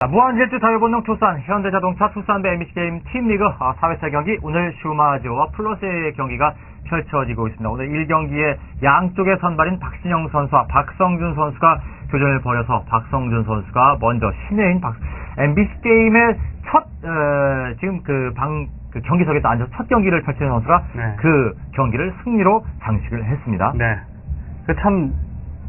자, 무한질주 자유본능 투싼 현대자동차 투싼 배 MBC게임 팀리그 아, 4회차 경기 오늘 슈마즈와 플러스의 경기가 펼쳐지고 있습니다. 오늘 1경기에 양쪽의 선발인 박신영 선수와 박성준 선수가 교전을 벌여서 박성준 선수가 먼저 신예인 박, MBC게임의 첫 어, 지금 그 방 그 경기석에서 앉아서 첫 경기를 펼치는 선수가 네. 그 경기를 승리로 장식을 했습니다. 네. 그 참,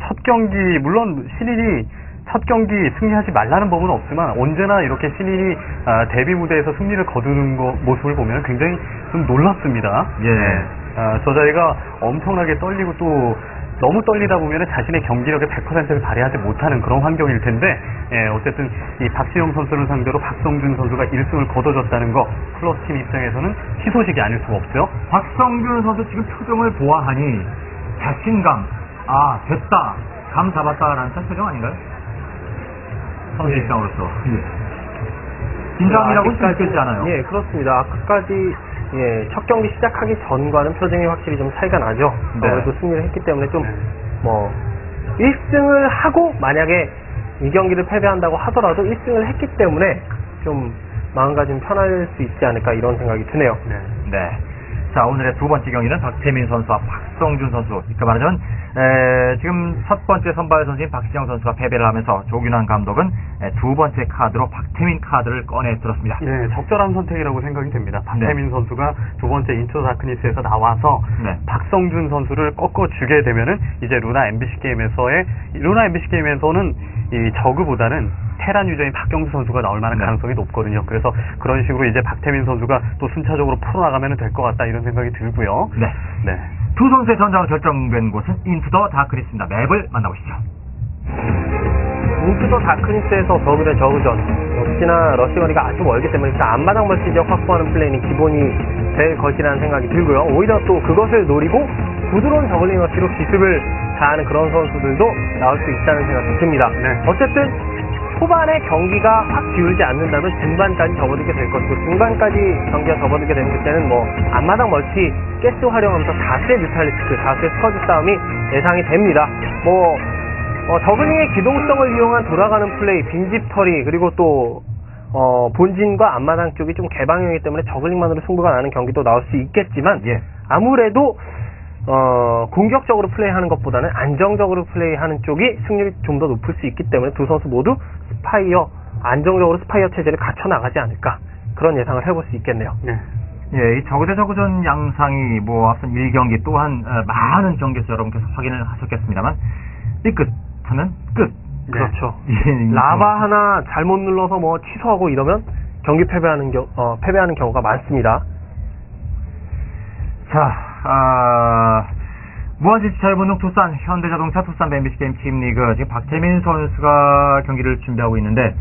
첫 경기, 물론 신인이 첫 경기 승리하지 말라는 법은 없지만 언제나 이렇게 신인이 아, 데뷔 무대에서 승리를 거두는 거, 모습을 보면 굉장히 좀 놀랍습니다. 예. 아, 저 자리가 엄청나게 떨리고 또 너무 떨리다 보면 자신의 경기력의 100%를 발휘하지 못하는 그런 환경일 텐데 예, 어쨌든 이 박지영 선수를 상대로 박성준 선수가 1승을 거둬줬다는 거 플러스 팀 입장에서는 희소식이 아닐 수가 없죠. 박성준 선수 지금 표정을 보아하니 자신감, 아 됐다, 감 잡았다라는 첫 표정 아닌가요? 선수 예. 입장으로서 긴장이라고 아직까지- 느껴지지 않아요. 예, 그렇습니다. 아까까지 예, 첫 경기 시작하기 전과는 표정이 확실히 좀 차이가 나죠. 네. 아무래도 승리를 했기 때문에 좀 네. 뭐 1승을 하고 만약에 이 경기를 패배한다고 하더라도 1승을 했기 때문에 좀 마음가짐 편할 수 있지 않을까 이런 생각이 드네요. 네. 네. 자, 오늘의 두 번째 경기는 박태민 선수와 박성준 선수. 그러니까 말하자면, 에, 지금 첫 번째 선발 선수인 박지영 선수가 패배를 하면서 조균환 감독은 에, 두 번째 카드로 박태민 카드를 꺼내 들었습니다. 예, 적절한 선택이라고 생각이 됩니다. 박태민 네. 선수가 두 번째 인초 다크니스에서 나와서 네. 박성준 선수를 꺾어주게 되면은 이제 루나 MBC 게임에서의 루나 MBC 게임에서는 이 저그보다는 테란 유저인 박경수 선수가 나올 만한 네. 가능성이 높거든요. 그래서 그런 식으로 이제 박태민 선수가 또 순차적으로 풀어나가면 될 것 같다 이런 생각이 들고요. 네. 네. 두 선수의 전장을 결정된 곳은 인투 더 다크리스입니다. 맵을 만나보시죠. 인투더 다크니스에서 저그 대 저그전 역시나 러시거리가 아주 멀기 때문에 일단 앞마당 멀티 지역 확보하는 플레이는 기본이 될 것이라는 생각이 들고요. 오히려 또 그것을 노리고 부드러운 저글링 어치로 기습을 다하는 그런 선수들도 나올 수 있다는 생각이 듭니다. 네. 어쨌든 초반에 경기가 확 기울지 않는다면 중반까지 접어들게 될 것이고 중반까지 경기가 접어들게 되는 때는 뭐 앞마당 멀티 가스 활용하면서 다수의 뮤탈리스크, 다수의 스커지 싸움이 예상이 됩니다. 뭐 어, 저글링의 기동성을 이용한 돌아가는 플레이, 빈집 처리, 그리고 또, 어, 본진과 앞마당 쪽이 좀 개방형이기 때문에 저글링만으로 승부가 나는 경기도 나올 수 있겠지만, 예. 아무래도, 어, 공격적으로 플레이하는 것보다는 안정적으로 플레이하는 쪽이 승률이 좀 더 높을 수 있기 때문에 두 선수 모두 스파이어, 안정적으로 스파이어 체제를 갖춰 나가지 않을까. 그런 예상을 해볼 수 있겠네요. 네. 예, 이 저그대 저그전 양상이 뭐 앞선 1경기 또한 어, 많은 경기에서 여러분께서 확인을 하셨겠습니다만 이끝 하면 끝. 네. 그렇죠. 예, 이 라바 하나 잘못 눌러서 뭐 취소하고 이러면 경기 패배하는 겨, 어, 패배하는 경우가 많습니다. 자, 아, 무한지치 자유분능 투싼, 현대자동차 투싼 뱀비시 게임 팀리그, 지금 박태민 선수가 경기를 준비하고 있는데,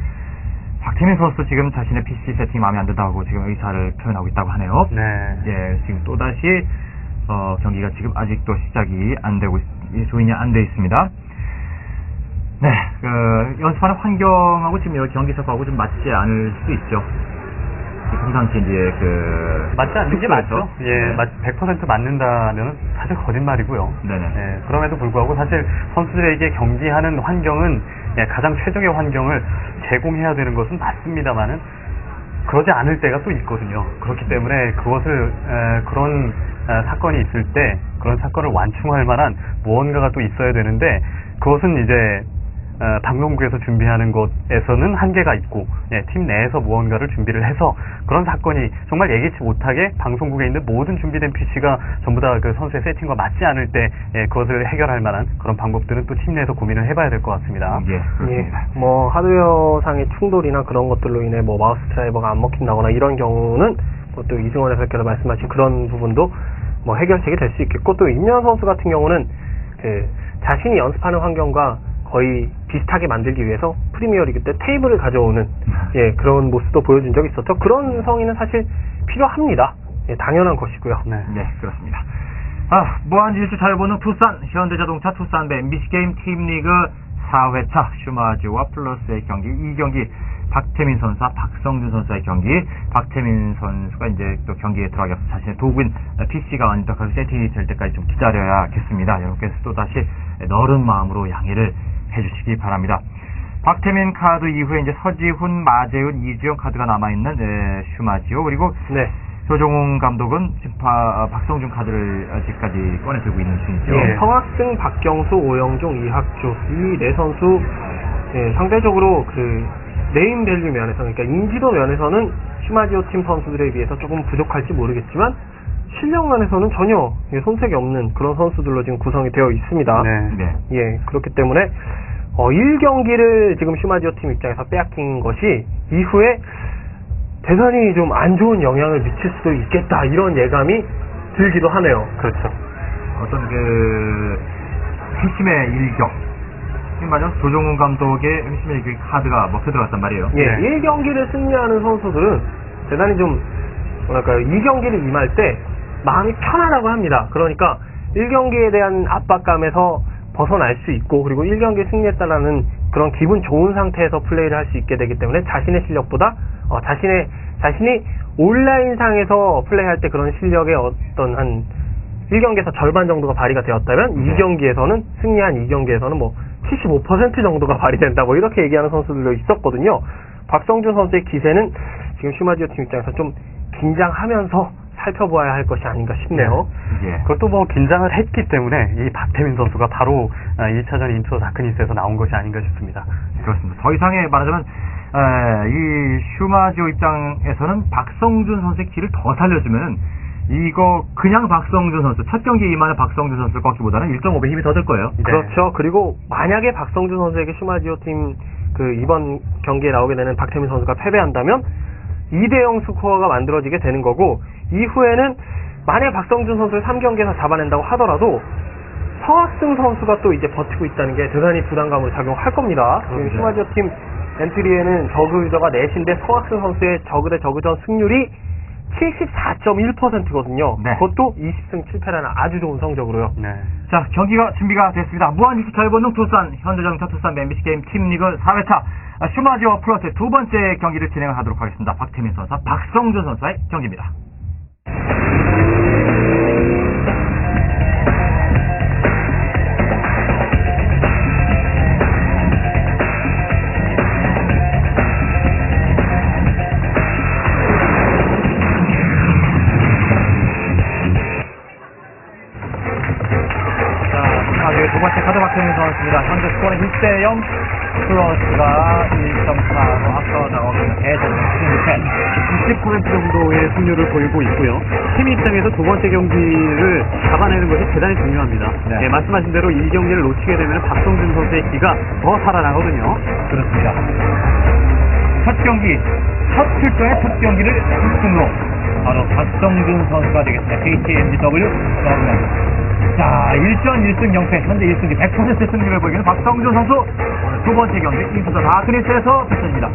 박태민 선수도 지금 자신의 PC 세팅이 마음에 안 든다고 지금 의사를 표현하고 있다고 하네요. 네. 예, 지금 또 다시, 어, 경기가 지금 아직도 시작이 안 되고, 조인이 안 돼 있습니다. 네, 그, 연습하는 환경하고 지금 여기 경기석하고 좀 맞지 않을 수도 있죠. 평상시 이제 그, 맞지 않는 게. 맞죠? 예, 네. 맞- 100% 맞는다면 사실 거짓말이고요. 네네. 예, 그럼에도 불구하고 사실 선수들에게 경기하는 환경은 예, 가장 최적의 환경을 제공해야 되는 것은 맞습니다만은 그러지 않을 때가 또 있거든요. 그렇기 때문에 그것을 에, 그런 에, 사건이 있을 때 그런 사건을 완충할 만한 무언가가 또 있어야 되는데 그것은 이제 어, 방송국에서 준비하는 것에서는 한계가 있고 예, 팀 내에서 무언가를 준비를 해서 그런 사건이 정말 예기치 못하게 방송국에 있는 모든 준비된 PC가 전부 다 그 선수의 세팅과 맞지 않을 때 예, 그것을 해결할 만한 그런 방법들은 또 팀 내에서 고민을 해봐야 될 것 같습니다. 예, 예, 그렇습니다. 뭐 하드웨어상의 충돌이나 그런 것들로 인해 뭐 마우스 드라이버가 안 먹힌다거나 이런 경우는 뭐또 이승원 해설께서 말씀하신 그런 부분도 뭐 해결책이 될 수 있겠고 또 임현 선수 같은 경우는 그 자신이 연습하는 환경과 거의 비슷하게 만들기 위해서 프리미어리그 때 테이블을 가져오는 예 그런 모습도 보여준 적이 있었죠. 그런 성의는 사실 필요합니다. 예, 당연한 것이고요. 네. 네, 그렇습니다. 아, 무한질주 자유보는 투싼, 현대자동차 투싼 배 MBC게임 팀리그 4회차 슈마즈와 플러스의 경기, 이 경기 박태민 선수와 박성준 선수의 경기, 박태민 선수가 이제 또 경기에 들어가서 자신의 도구인 PC가 완벽하게 세팅이 될 때까지 좀 기다려야겠습니다. 여러분께서 또 다시 너른 마음으로 양해를 해주시기 바랍니다. 박태민 카드 이후에 이제 서지훈, 마재훈, 이주영 카드가 남아있는 예, 슈마지오 그리고 네. 조종훈 감독은 지금 바- 박성준 카드를 아직까지 꺼내 들고 있는 중이죠. 예, 성학승, 박경수, 오영종, 이학주 이네 선수 예, 상대적으로 그 네임밸류 면에서 그러니까 인지도 면에서는 슈마지오 팀 선수들에 비해서 조금 부족할지 모르겠지만 실력 면에서는 전혀 예, 손색이 없는 그런 선수들로 지금 구성이 되어 있습니다. 네. 네. 예, 그렇기 때문에 어, 1경기를 지금 슈마지오 팀 입장에서 빼앗긴 것이 이후에 대단히 좀 안 좋은 영향을 미칠 수도 있겠다 이런 예감이 들기도 하네요. 그렇죠. 어떤 그 핵심의 일격. 지금 말이죠. 조종훈 감독의 핵심의 일격 카드가 먹혀 들어갔단 말이에요. 예, 네. 1경기를 승리하는 선수들은 대단히 좀, 뭐랄까요, 2경기를 임할 때 마음이 편하다고 합니다. 그러니까 1경기에 대한 압박감에서 벗어날 수 있고, 그리고 1경기 승리했다라는 그런 기분 좋은 상태에서 플레이를 할 수 있게 되기 때문에 자신의 실력보다, 어, 자신의, 자신이 온라인상에서 플레이할 때 그런 실력의 어떤 한 1경기에서 절반 정도가 발휘가 되었다면 네. 2경기에서는 승리한 2경기에서는 뭐 75% 정도가 발휘된다 뭐 이렇게 얘기하는 선수들도 있었거든요. 박성준 선수의 기세는 지금 슈마지오 팀 입장에서 좀 긴장하면서 살펴보아야 할 것이 아닌가 싶네요. 예. 그것도 뭐 긴장을 했기 때문에 이 박태민 선수가 바로 2차전 인투 다크니스에서 나온 것이 아닌가 싶습니다. 그렇습니다. 더 이상의 말하자면 에, 이 슈마지오 입장에서는 박성준 선수의 키를 더 살려주면 이거 그냥 박성준 선수 첫 경기 임하는 박성준 선수 꺾기보다는 1.5배 힘이 더들 거예요. 네. 그렇죠. 그리고 만약에 박성준 선수에게 슈마지오 팀 그 이번 경기에 나오게 되는 박태민 선수가 패배한다면 2대0 스코어가 만들어지게 되는 거고 이후에는 만약 박성준 선수를 3경기에서 잡아낸다고 하더라도 성학승 선수가 또 이제 버티고 있다는 게 대단히 부담감을 작용할 겁니다. 지금. 슈마지오 팀 엔트리에는 저그 유저가 넷인데 성학승 선수의 저그 대 저그전 승률이 74.1%거든요. 네. 그것도 20승 7패라는 아주 좋은 성적으로요. 네. 자, 경기가 준비가 됐습니다. 무한리스 결본능 투싼, 현대자동차 투싼 MBC 게임 팀리그 4회차 슈마지오 플러스 두 번째 경기를 진행을 하도록 하겠습니다. 박태민 선수, 박성준 선수의 경기입니다. 선수입니다. 현재 스코어는 1대0 플러스가 1.4로 앞서 나오고 있는 대전 60% 정도의 승률을 보이고 있고요. 팀 입장에서 두 번째 경기를 잡아내는 것이 대단히 중요합니다. 네. 예, 말씀하신 대로 이 경기를 놓치게 되면 박성준 선수의 기가 더 살아나거든요. 그렇습니다. 첫 경기, 첫 출전의 첫 경기를 1승으로 바로 박성준 선수가 되겠습니다. KTMGW 더블 자, 1전 1승 0패, 현재 1승 100% 승리를 보이는 박성준 선수 오늘 두 번째 경기 인투더 다크니스에서 펼쳐집니다.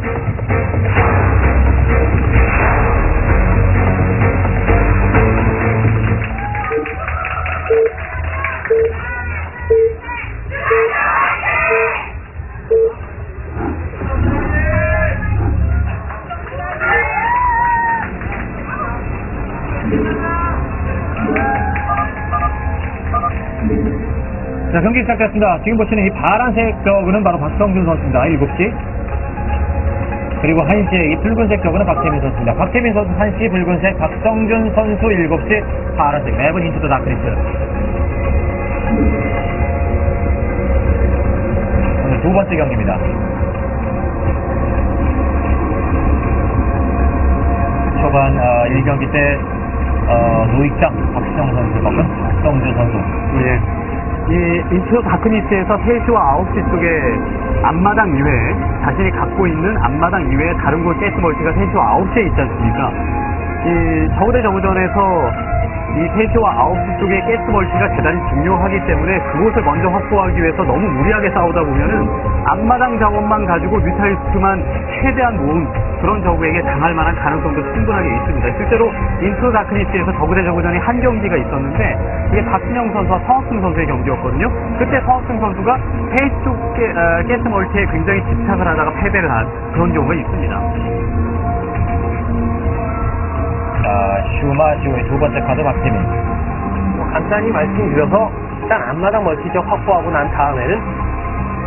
시작됐습니다. 지금 보시는 이 파란색 벽은 바로 박성준 선수입니다. 7시. 그리고 1시에 이 붉은색 벽은 박태민 선수입니다. 박태민 선수 1시, 붉은색, 박성준 선수 7시, 파란색, 매번 인투더 다크리스. 오늘 두 번째 경기입니다. 초반 어, 1경기 때 어, 노익장 박시영 선수 박성준 선수 예. 이 인투 다크니스에서 3시와 9시 쪽에 앞마당 이외에 자신이 갖고 있는 앞마당 이외에 다른 곳 가스 멀티가 3시와 9시에 있지 않습니까? 이 저우대 정전에서 이 3시와 9시 쪽에 가스 멀티가 대단히 중요하기 때문에 그곳을 먼저 확보하기 위해서 너무 무리하게 싸우다 보면은 앞마당 자원만 가지고 뮤탈리스트만 최대한 모은 그런 저그에게 당할 만한 가능성도 충분하게 있습니다. 실제로 인투 다크니스에서 저그 대 저그전이 한 경기가 있었는데 이게 박진영 선수와 성학승 선수의 경기였거든요. 그때 성학승 선수가 페이스 쪽 게, 어, 가스 멀티에 굉장히 집착을 하다가 패배를 한 그런 경우가 있습니다. 자, 슈마지오의 두 번째 카드 박태민. 뭐 간단히 말씀드려서 일단 앞마당 멀티적 확보하고 난 다음에는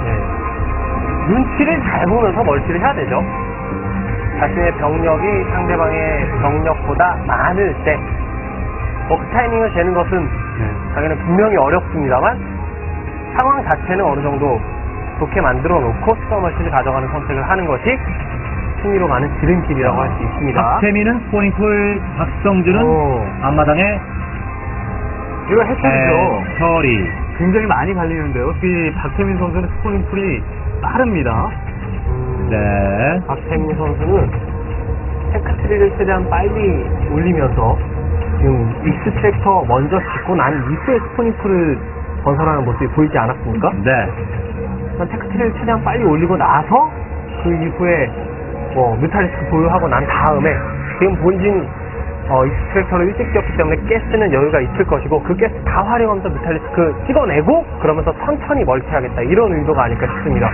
예, 눈치를 잘 보면서 멀티를 해야 되죠. 자신의 병력이 상대방의 병력보다 많을 때, 뭐그 타이밍을 재는 것은 네. 당연히 분명히 어렵습니다만 상황 자체는 어느 정도 좋게 만들어 놓고 멀티를 가져가는 선택을 하는 것이 승리로 가는 지름길이라고 할 수 있습니다. 박태민은 스포닝풀, 박성준은 오. 앞마당에 이거 해처리죠. 처리. 굉장히 많이 갈리는데요. 특히 박태민 선수는 스포닝 풀이 빠릅니다. 네. 박태민 선수는 테크트리를 최대한 빨리 올리면서 지금 익스트랙터 먼저 짓고 난 이후에 스포니프를 건설하는 모습이 보이지 않았습니까? 네. 테크트리를 최대한 빨리 올리고 나서 그 이후에 뭐 뮤탈리스크 보유하고 난 다음에 지금 본진 어, 익스트랙터를 일찍 지었기 때문에 가스는 여유가 있을 것이고 그 가스 다 활용하면서 뮤탈리스크 찍어내고 그러면서 천천히 멀티하겠다 이런 의도가 아닐까 싶습니다.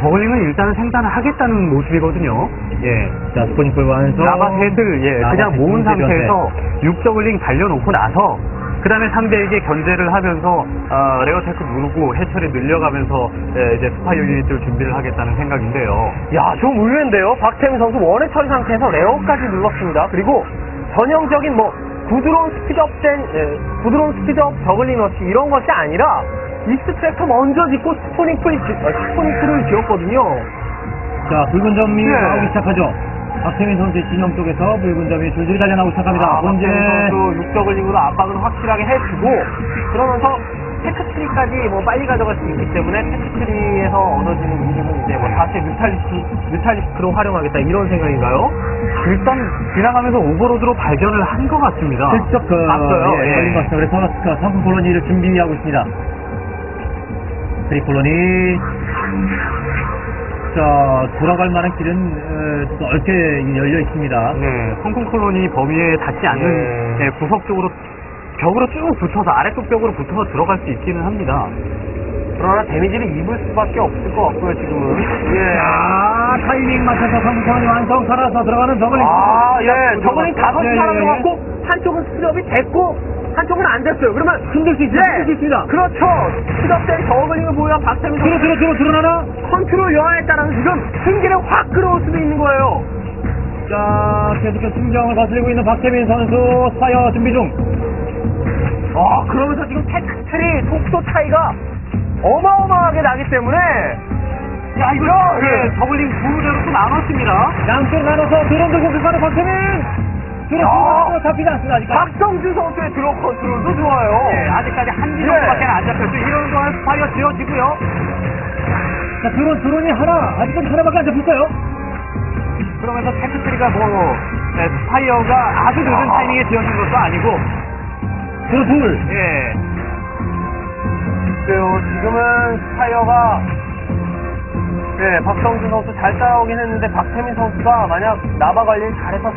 저글링은 일단은 생산을 하겠다는 모습이거든요. 예. 자, 스포닝풀 완성. 라바셋을 예, 라바셋 그냥 모은 상태에서 육저글링 달려놓고 나서 그 다음에 상대에게 견제를 하면서 어, 레어테크 누르고 해처리 늘려가면서 예, 이제 스파 유닛을 준비를 하겠다는 생각인데요. 야, 좀 의외인데요. 박태민 선수 원해 처리 상태에서 레어까지 눌렀습니다. 그리고 전형적인 뭐 부드러운 스피드업된 예, 부드러운 스피드업 저글링 러시 이런 것이 아니라 익스트랙터 먼저 짓고 스포닝풀 어, 스포닝풀을 지었거든요. 자, 붉은 점이 네. 나오기 시작하죠. 박태민 선수의 진영 쪽에서 붉은 점이 줄줄이 달려나오기 시작합니다. 아, 박태민 선수 육저글링으로 압박을 확실하게 해주고 그러면서 테크트리까지 뭐 빨리 가져갈 수 있기 때문에 테크트리에서 얻어지는 이득은 이제 뭐 다시 뮤탈리스크, 뮤탈리스크로 활용하겠다 이런 생각인가요? 일단 지나가면서 오버로드로 발견을 한 것 같습니다. 슬쩍 그 봤어요. 예, 예. 걸린 것 같습니다. 그래서 그 상품 콜로니를 준비하고 있습니다. 트리 콜로니. 자, 돌아갈 만한 길은 어, 넓게 열려 있습니다. 네, 성큼 콜로니 범위에 닿지 않는 예. 예, 구석 쪽으로 벽으로 쭉 붙어서 아래쪽 벽으로 붙어서 들어갈 수 있기는 합니다. 그러나 데미지를 입을 수밖에 없을 것 같고요 지금은. 예. 자, 타이밍 맞춰서 콜로니 완성 살아서 들어가는 저글링. 아, 예. 저번에 다섯 예, 사람 예, 예. 들어갔고 한쪽은 스피드업이 됐고 한쪽은 안 됐어요. 그러면 힘들 수 있습니다. 예. 힘들 수 있습니다. 그렇죠. 스피드업된 저글링을 보유한 박태민 들어, 선수 들어, 들어, 드러나나? 컨트롤 여하에 따라서 지금 승기를 확 끌어올 수도 있는 거예요. 자, 계속해서 승경을 거슬리고 있는 박태민 선수 스파이어 준비 중. 아, 그러면서 지금 테크트리 속도 차이가 어마어마하게 나기 때문에 야, 이거 야, 예, 예. 저글링 두 대로 또 나눴습니다. 양쪽 나눠서 드론들 공격하는 박태민! 야. 공격으로 잡히지 않습니다, 아직까지. 박성준 선수의 드롭 컨트롤도 좋아요. 예, 아직까지 한기 예. 정도밖에 안 잡혔죠. 이런 동안 스파이어 지어지고요. 자, 드론, 드론이 하나, 아직까지 하나밖에 안 잡혔어요. 그러면서 테크트리가 뭐 예, 스파이어가 아주 늦은 타이밍에 지어진 것도 아니고 드론 둘. 예, 그래요. 지금은 스파이어가 네, 박성준 선수 잘 따라오긴 했는데 박태민 선수가 만약 나바 관리를 잘해서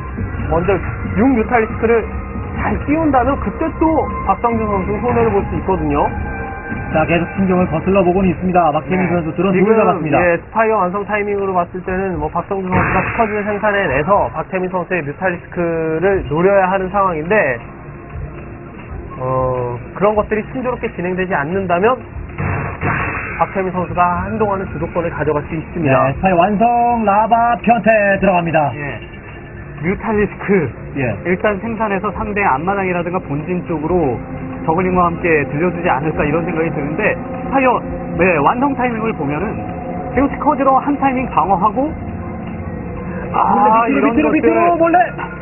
먼저 6 뮤탈리스크를 잘 띄운다면 그때 또 박성준 선수 손해를 볼 수 있거든요. 자, 계속 신경을 거슬러 보고는 있습니다. 박태민 네. 선수 드론 둘 지금 잡았습니다. 예, 스파이어 완성 타이밍으로 봤을 때는 뭐 박성준 선수가 스커지를 생산해내서 박태민 선수의 뮤탈리스크를 노려야 하는 상황인데 어, 그런 것들이 순조롭게 진행되지 않는다면 박태민 선수가 한동안은 주도권을 가져갈 수 있습니다. 네, 스파이어 완성, 라바, 변태 들어갑니다. 예. 뮤탈리스크 예. 일단 생산해서 상대 앞마당이라든가 본진 쪽으로 저글링과 함께 들려주지 않을까 이런 생각이 드는데 스파이어 네, 완성 타이밍을 보면은 지금 스커지로 한 타이밍 방어하고 아, 밑으로, 이런 밑으로, 밑으로, 것들 몰래!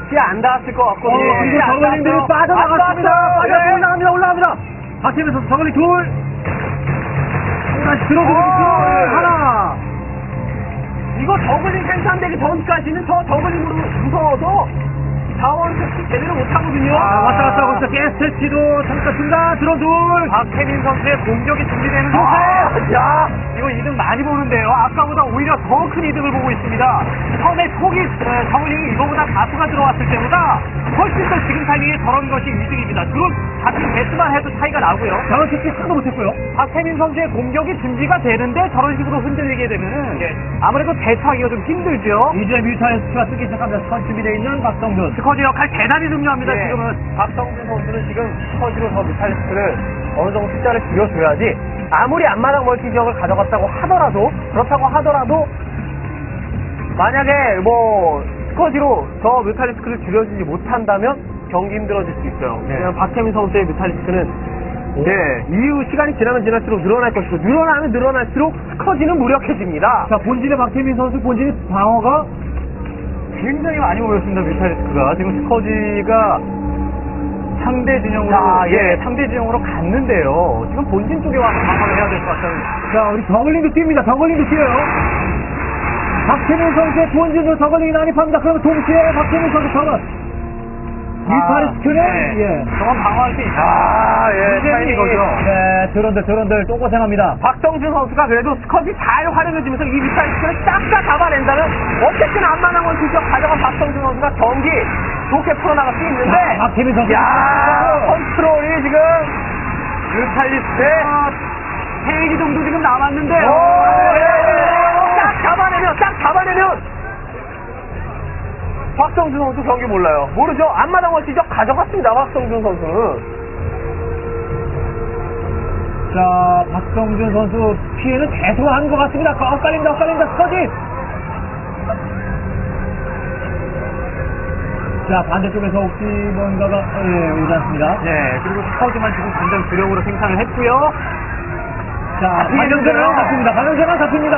티안 닿았을 것 같거든요. 어, 안 저글링들이. 빠져나갔습니다. 올라갑니다, 올라갑니다. 박태민 선수 저글링 둘. 다시 들어오고 어, 예. 하나. 이거 저글링 생산되기 전까지는 저 저글링으로 무서워서 자원 채취 제대로 못하거든요. 아, 왔다 갔다 하고 있어. 게스 터치도 잠깐 중간 드론 둘. 박태민 선수의 공격이 준비되는 아, 상태 야, 이거 이득 많이 보는데요 아까보다 오히려 더 큰 이득을 보고 있습니다 처음에 초기 어, 저글링이 이거보다 다수가 들어왔을 때보다 훨씬 더 지금 타이밍에 저런 것이 이득입니다 드론 같은 개수만 해도 차이가 나고요 자원 채취 하나도 못했고요. 박태민 선수의 공격이 준비가 되는데 저런 식으로 흔들리게 되면은 예. 아무래도 대처하기가 좀 힘들죠. 이제 뮤타이스트가 쓰기 시작합니다. 스컨 준비되어 있는 박성준. 스커지 역할 대단히 중요합니다. 예. 지금은 박성준 선수는 지금 스커지로 저 뮤탈리스크를 어느 정도 숫자를 줄여줘야지 아무리 앞마당 멀티 지역을 가져갔다고 하더라도 그렇다고 하더라도 만약에 뭐 스커지로 저 뮤탈리스크를 줄여주지 못한다면 경기 힘들어질 수 있어요. 네. 왜냐면 박혜민 선수의 뮤탈리스크는 예, 이후 시간이 지나면 지날수록 늘어날 것이고 늘어나면 늘어날수록 스커지는 무력해집니다. 자, 본진의 박태민 선수 본진의 방어가 굉장히 많이 모였습니다, 뮤탈리스크가. 지금 스커지가 상대 진영으로, 자, 예, 예. 상대 진영으로 갔는데요. 지금 본진 쪽에 와서 방어를 해야 될 것 같다는. 자, 우리 저글링도 뜁니다. 저글링도 뛰어요. 박태민 선수의 본진으로 저글링이 난입합니다. 그러면 동시에 박태민 선수 저글. 미파리 스크는, 네. 예. 저건 방어할 수 있다. 아, 예, 타이밍이. 이거죠. 네, 드론들, 드론들 또 고생합니다. 박성준 선수가 그래도 스커지 잘 활용해주면서 이 뮤탈리스크를 싹다 잡아낸다면 어쨌든 안만한 건 직접 가져간 박성준 선수가 경기 좋게 풀어나갈 수 있는데 자, 박태민 선수. 야 컨트롤이 지금 뮤탈리스크. 세기 정도 지금 남았는데. 오, 예, 예. 딱 잡아내면 딱 잡아내면 박성준 선수 경기 몰라요 모르죠 안마당을 직접 가져갔습니다 박성준 선수는 자, 박성준 선수 피해는 계속 하는 것 같습니다. 엇갈린다, 엇갈린다, 스커지! 자, 반대쪽에서 혹시 뭔가가, 예, 오지 않습니다. 예, 그리고 스커지만 지금 당장 주력으로 생산을 했고요. 자. 반영재만 잡힙니다. 반영재만 잡힙니다.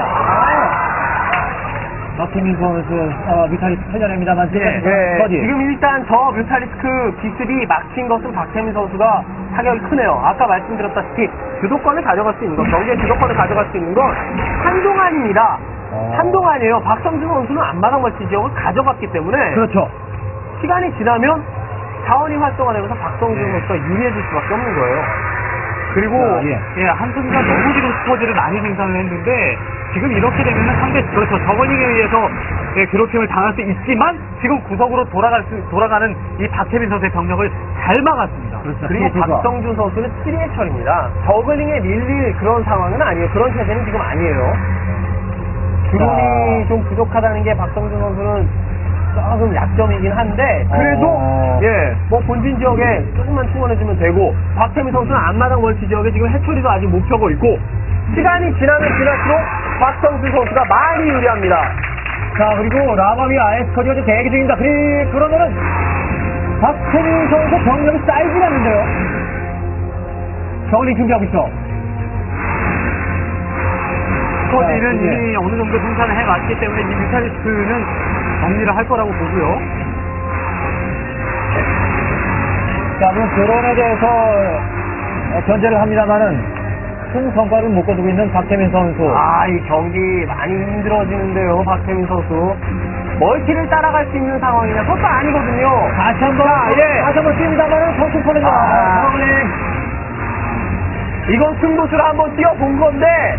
아! 박태민 선수, 어, 미타리스 살려냅니다만, 지금 예, 네, 스커지. 지금 일단 저 뮤탈리스크 기습이 막힌 것은 박태민 선수가 타격이 크네요. 아까 말씀드렸다시피 주도권을 가져갈 수 있는 것, 경기의 주도권을 가져갈 수 있는 건 한동안입니다. 어. 한동안이에요. 박성준 선수는 안마당 멀티 지역을 가져갔기 때문에 그렇죠. 시간이 지나면 자원이 활성화되면서 박성준 네. 선수가 유리해질 수밖에 없는 거예요. 그리고 자, 예. 예, 한승이가 너무 지금 스쿼드를 많이 생산을 했는데 지금 이렇게 되면 상대 그렇죠 저걸링에 의해서 예, 괴롭힘을 당할 수 있지만 지금 구석으로 돌아갈 수, 돌아가는 이 박태민 선수의 병력을 잘 막았습니다. 그렇죠. 그리고. 박성준 선수는 3의 철입니다. 저글링에 밀릴 그런 상황은 아니에요. 그런 체제는 지금 아니에요. 드론이 자. 좀 부족하다는 게 박성준 선수는 조금 약점이긴 한데 그래도 어. 예뭐 본진 지역에 조금만 충원해주면 되고 박태민 선수는 앞마당 멀티 지역에 지금 해처리도 아직 못 펴고 있고 시간이 지나면 지날수록 박성준 선수가 많이 유리합니다. 자, 그리고 라바위 아예 스커지가 지금 대기 중입니다. 그리, 그러면은, 박태민 선수 병력이 쌓이지 않는데요. 저글링 준비하고 있어. 스쿼드는 자, 예. 이미 어느 정도 생산을 해왔기 때문에 이 뮤탈리스크는 정리를 할 거라고 보고요. 자, 물론 드론에 대해서 어, 견제를 합니다만은 큰 성과를 못 거두고 있는 박태민 선수. 아, 이 경기 많이 힘들어지는데요, 박태민 선수. 멀티를 따라갈 수 있는 상황이냐? 그것도 아니거든요. 다시 한 번, 자, 예. 다시 한번 뜁니다만은 성공 폰에서 아, 이건 승부수를 한번 뛰어본 건데,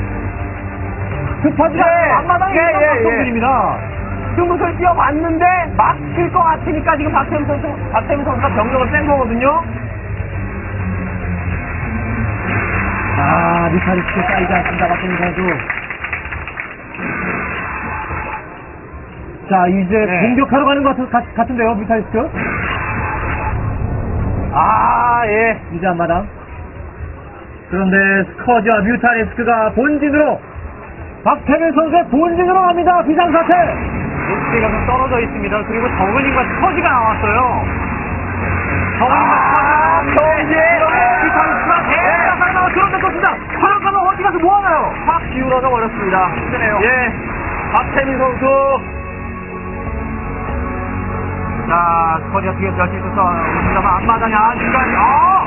급하지 예, 않아요. 앞마당에 예, 있는 예, 박성준입니다. 승부수를 뛰어봤는데, 막힐 것 같으니까 지금 박태민 선수, 박태민 선수가 병력을 뺀 거거든요. 아, 미카리스크 쌓이지 않습니다, 박태민 선수. 자, 이제 네. 공격하러 가는 것 같, 같, 같은데요, 미카리스크? 아, 예. 이제 앞마당. 그런데 스커지와 뮤타리스크가 본진으로 박태민 선수의 본진으로 갑니다. 비상사태. 로스가 좀 떨어져 있습니다. 그리고 저글링과 스쿼드가 나왔어요. 저글링과 아, 스쿼드가 경기! 뮤탈리스크가 대략 하나 그런데 떴습니다. 화력 가면 어디 가서 뭐 하나요? 확 기울어져 버렸습니다. 힘드네요. 예. 박태민 선수. 자, 스쿼드가 뒤에 열심히 있어서 오신다만 앞마당에 안중간 아!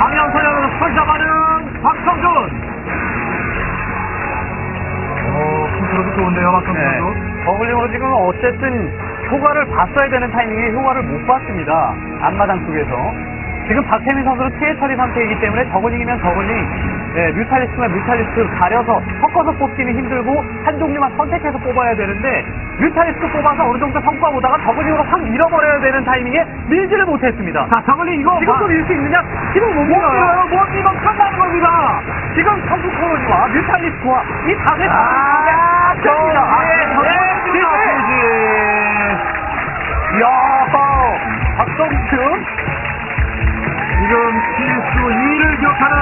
방향 선열로 스쿼드 잡아는 박성준. 오, 컨트롤도 좋은데요, 박성준 네. 선수. 저글링으로 지금 어쨌든 효과를 봤어야 되는 타이밍에 효과를 못 봤습니다. 앞마당 쪽에서. 지금 박태민 선수는 피해 처리 상태이기 때문에 저글링이면 저글링, 네, 뮤탈리스트면 뮤탈리스트 가려서 섞어서 뽑기는 힘들고 한 종류만 선택해서 뽑아야 되는데 뮤탈리스트 뽑아서 어느 정도 성과 보다가 저글링으로 확 밀어버려야 되는 타이밍에 밀지를 못했습니다. 자, 저글링 이거 지금도 밀수 있느냐? 지금 못 밀어요. 못 밀면 끝나는 겁니다. 지금 선수 코너지와 뮤탈리스트와 이 다세 아, 경기다. 경기! 예, 예, 야, 박성준. 지금 TS 2를 기록하는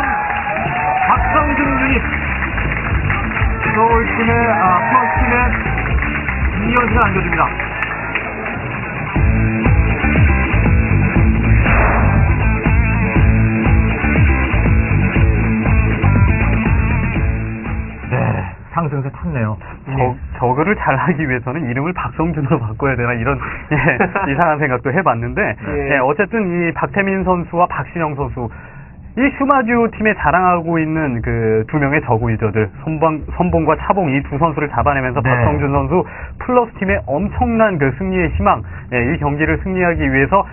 박성준 유닛. 서울팀의, 아, 플러스팀의 2연승을 안겨줍니다. 네, 상승세 탔네요. 저, 저그를 잘하기 위해서는 이름을 박성준으로 바꿔야 되나 이런 예, 이상한 생각도 해봤는데 예. 예, 어쨌든 이 박태민 선수와 박신영 선수 이 슈마주 팀에 자랑하고 있는 그 두 명의 저구 유저들 선봉, 선봉과 차봉 이 두 선수를 잡아내면서 네. 박성준 선수 플러스 팀의 엄청난 그 승리의 희망 예, 이 경기를 승리하기 위해서 어,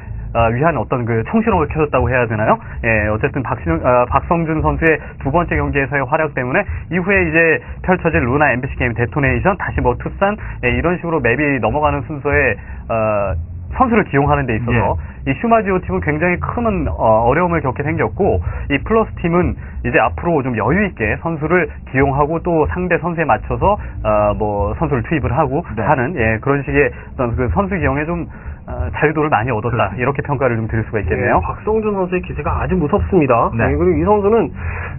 위한 어떤 그 청신호를 켜졌다고 해야 되나요? 예, 어쨌든 박신, 어, 박성준 선수의 두 번째 경기에서의 활약 때문에 이후에 이제 펼쳐질 루나 MBC 게임 데토네이션 다시 뭐 투싼 예, 이런 식으로 맵이 넘어가는 순서에 어, 선수를 기용하는 데 있어서 이 슈마지오 팀은 굉장히 큰 어, 어려움을 겪게 생겼고 이 플러스 팀은 이제 앞으로 좀 여유 있게 선수를 기용하고 또 상대 선수에 맞춰서 어, 뭐 선수를 투입을 하고 네. 하는 예, 그런 식의 어떤 그 선수 기용에 좀 어, 자유도를 많이 얻었다 그렇습니다. 이렇게 평가를 좀 드릴 수가 있겠네요. 예, 박성준 선수의 기세가 아주 무섭습니다. 네. 예, 그리고 이 선수는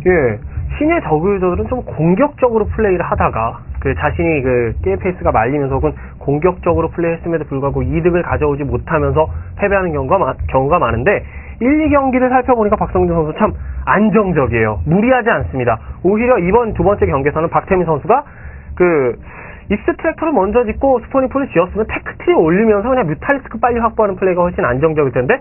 예, 신의 저그저들은 좀 공격적으로 플레이를 하다가 그 자신이 그 게임 페이스가 말리면서 혹은 공격적으로 플레이했음에도 불구하고 이득을 가져오지 못하면서 패배하는 경우가, 많- 경우가 많은데 1, 2경기를 살펴보니까 박성준 선수 참 안정적이에요. 무리하지 않습니다. 오히려 이번 두 번째 경기에서는 박태민 선수가 그 익스트랙터를 먼저 짓고 스포니풀을 지었으면 테크트리 올리면서 그냥 뮤탈리스크 빨리 확보하는 플레이가 훨씬 안정적일 텐데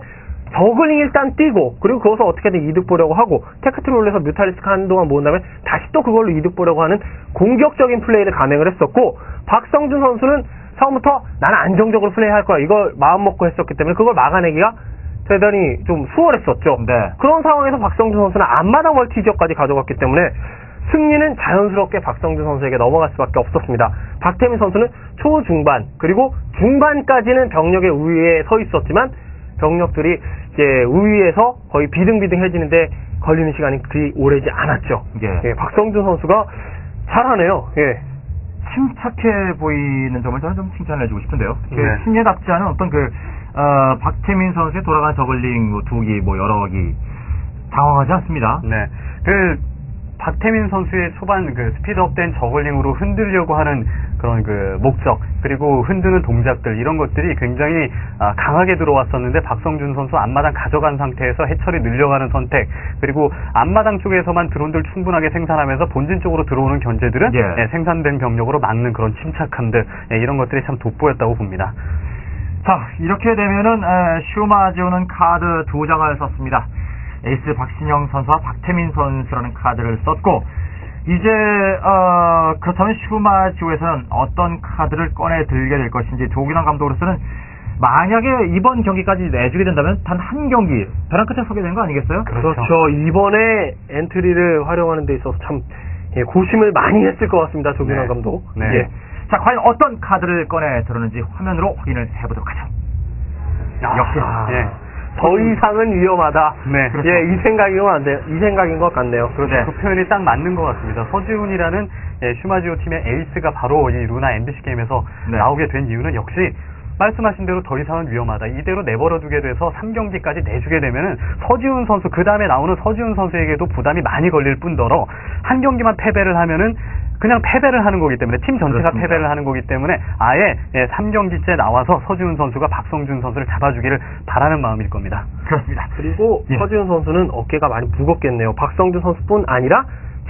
저글링 일단 뛰고 그리고 그것을 어떻게든 이득 보려고 하고 테크트리 올려서 뮤탈리스크 한동안 모은 다음에 다시 또 그걸로 이득 보려고 하는 공격적인 플레이를 감행을 했었고 박성준 선수는 처음부터 나는 안정적으로 플레이할 거야 이걸 마음 먹고 했었기 때문에 그걸 막아내기가 대단히 좀 수월했었죠. 네. 그런 상황에서 박성준 선수는 앞마당 멀티 지역까지 가져갔기 때문에 승리는 자연스럽게 박성준 선수에게 넘어갈 수밖에 없었습니다. 박태민 선수는 초중반 그리고 중반까지는 병력의 우위에 서 있었지만 병력들이 이제 우위에서 거의 비등비등해지는데 걸리는 시간이 그리 오래지 않았죠. 예. 예, 박성준 선수가 잘하네요. 예. 침착해 보이는 점을 저는 좀 칭찬해 주고 싶은데요. 그 네. 신예답지 않은 어떤 그, 어, 박태민 선수의 돌아간 저글링 뭐 두 기, 뭐 여러 기, 당황하지 않습니다. 네. 그 박태민 선수의 초반 그 스피드업된 저글링으로 흔들려고 하는 그런 그 목적 그리고 흔드는 동작들 이런 것들이 굉장히 아, 강하게 들어왔었는데 박성준 선수 앞마당 가져간 상태에서 해처리 늘려가는 선택 그리고 앞마당 쪽에서만 드론들 충분하게 생산하면서 본진 쪽으로 들어오는 견제들은 예. 예, 생산된 병력으로 막는 그런 침착함들 예, 이런 것들이 참 돋보였다고 봅니다. 자, 이렇게 되면은, 에, 슈마지오는 카드 두 장을 썼습니다. 에이스 박신영 선수와 박태민 선수라는 카드를 썼고, 이제, 어, 그렇다면 슈마지오에서는 어떤 카드를 꺼내 들게 될 것인지, 조기남 감독으로서는 만약에 이번 경기까지 내주게 된다면 단 한 경기, 벼랑 끝에 서게 되는 거 아니겠어요? 그렇죠. 이번에 엔트리를 활용하는 데 있어서 참 예, 고심을 많이 했을 것 같습니다. 조균환 네. 감독. 네. 예. 자, 과연 어떤 카드를 꺼내 들었는지 화면으로 확인을 해보도록 하죠. 역시. 아, 예. 더 이상은 위험하다. 네. 그렇죠. 예, 이 생각인 것 같네요. 이 생각인 것 같네요. 그렇죠. 네. 그 표현이 딱 맞는 것 같습니다. 서지훈이라는 예, 슈마지오 팀의 에이스가 바로 이 루나 MBC 게임에서 네. 나오게 된 이유는 역시 말씀하신 대로 더 이상은 위험하다. 이대로 내버려 두게 돼서 3경기까지 내주게 되면은 서지훈 선수 그 다음에 나오는 서지훈 선수에게도 부담이 많이 걸릴 뿐더러 한 경기만 패배를 하면은 그냥 패배를 하는 거기 때문에 팀 전체가 그렇습니다. 패배를 하는 거기 때문에 아예 예, 3경기째 나와서 서지훈 선수가 박성준 선수를 잡아주기를 바라는 마음일 겁니다. 그렇습니다. 그리고 예. 서지훈 선수는 어깨가 많이 무겁겠네요. 박성준 선수뿐 아니라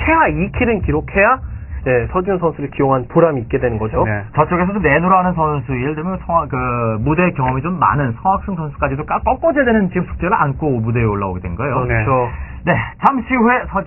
최하 2킬은 기록해야 예, 서지훈 선수를 기용한 보람이 있게 되는 거죠. 네. 저쪽에서도 내노라는 선수, 예를 들면 성악, 그, 무대 경험이 좀 많은 성학승 선수까지도 까- 꺾어져야 되는 지금 숙제를 안고 무대에 올라오게 된 거예요. 네. 그렇죠. 네, 잠시 후에 서지